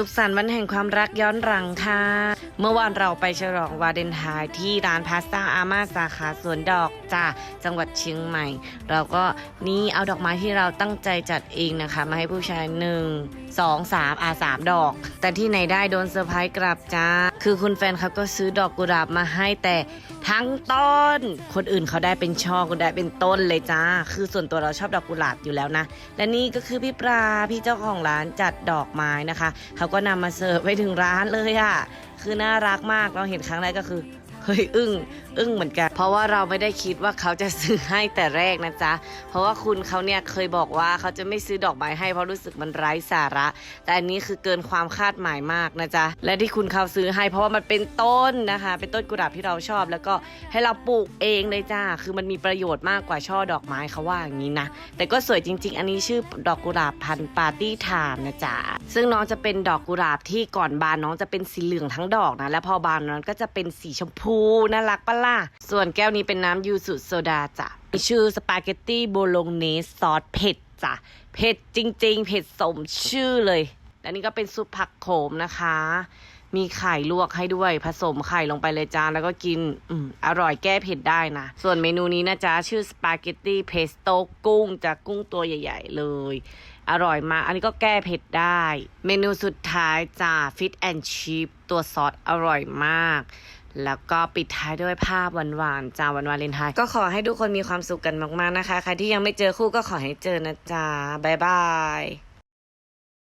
สุขสันต์วันแห่งความรักย้อนหลังค่ะ เมื่อวานเราไปฉลองวาเลนไทน์ที่ร้านพาสต้าอาม่าสาขาสวนดอกจ้าจังหวัดเชียงใหม่ เราก็นี่เอาดอกไม้ที่เราตั้งใจจัดเองนะคะ มาให้ผู้ชายหนึ่งสองสามอาสามดอก แต่ที่ไหนได้โดนเซอร์ไพรส์กลับจ้า คือคุณแฟนเขาก็ซื้อดอกกุหลาบมาให้แต่ทั้งต้น คนอื่นเขาได้เป็นช่อก็ได้เป็นต้นเลยจ้า คือส่วนตัวเราชอบดอกกุหลาบอยู่แล้วนะ และนี่ก็คือพี่ปลาพี่เจ้าของร้านจัดดอกไม้นะคะเขาก็นำมาเสิร์ฟไปถึงร้านเลยอะคือน่ารักมากเราเห็นครั้งแรกก็คือ เฮ้ยอึ้งอึ้งเหมือนกัน เพราะว่าเราไม่ได้คิดว่าเขาจะซื้อให้แต่แรกนะจ๊ะ เพราะว่าคุณเขาเนี่ยเคยบอกว่าเขาจะไม่ซื้อดอกไม้ให้เพราะรู้สึกมันไร้สาระ แต่อันนี้คือเกินความคาดหมายมากนะจ๊ะ และที่คุณเขาซื้อให้เพราะว่ามันเป็นต้นนะคะ เป็นต้นกุหลาบที่เราชอบ แล้วก็ให้เราปลูกเองเลยจ้า คือมันมีประโยชน์มากกว่าช่อดอกไม้เขาว่าอย่างนี้นะ แต่ก็สวยจริง ๆ อันนี้ชื่อดอกกุหลาบพันปาร์ตี้ไทม์นะจ๊ะ ซึ่งน้องจะเป็นดอกกุหลาบที่ก่อนบานน้องจะเป็นสีเหลืองทั้งดอกนะ แล้วพอบานน้องก็จะเป็นสีชมพูน่ารักปะล่ะ ส่วนแก้วนี้เป็นน้ำยูสุโซดาจ้ะมีชื่อสปาเกตตี้โบโลเนสซอสเผ็ดจ้ะ เผ็ดจริง ๆ เผ็ดสมชื่อเลย และนี่ก็เป็นซุปผักโขมนะคะ มีไข่ลวกให้ด้วยผสมไข่ลงไปเลยจ้าแล้วก็กินอืมอร่อยแก้เผ็ดได้นะ ส่วนเมนูนี้นะจ๊ะ ชื่อสปาเกตตี้เพสโต้กุ้งจากกุ้งตัวใหญ่ ๆ เลย อร่อยมาก อันนี้ก็แก้เผ็ดได้ เมนูสุดท้ายจ้าฟิตแอนชิพตัวซอสอร่อยมาก แล้วก็ปิดท้ายด้วยภาพหวานๆจ้าวันวาเลนไทน์ก็ขอให้ทุกคนมีความสุขกันมากๆนะคะ ใครที่ยังไม่เจอคู่ก็ขอให้เจอนะจ๊ะบ๊ายบาย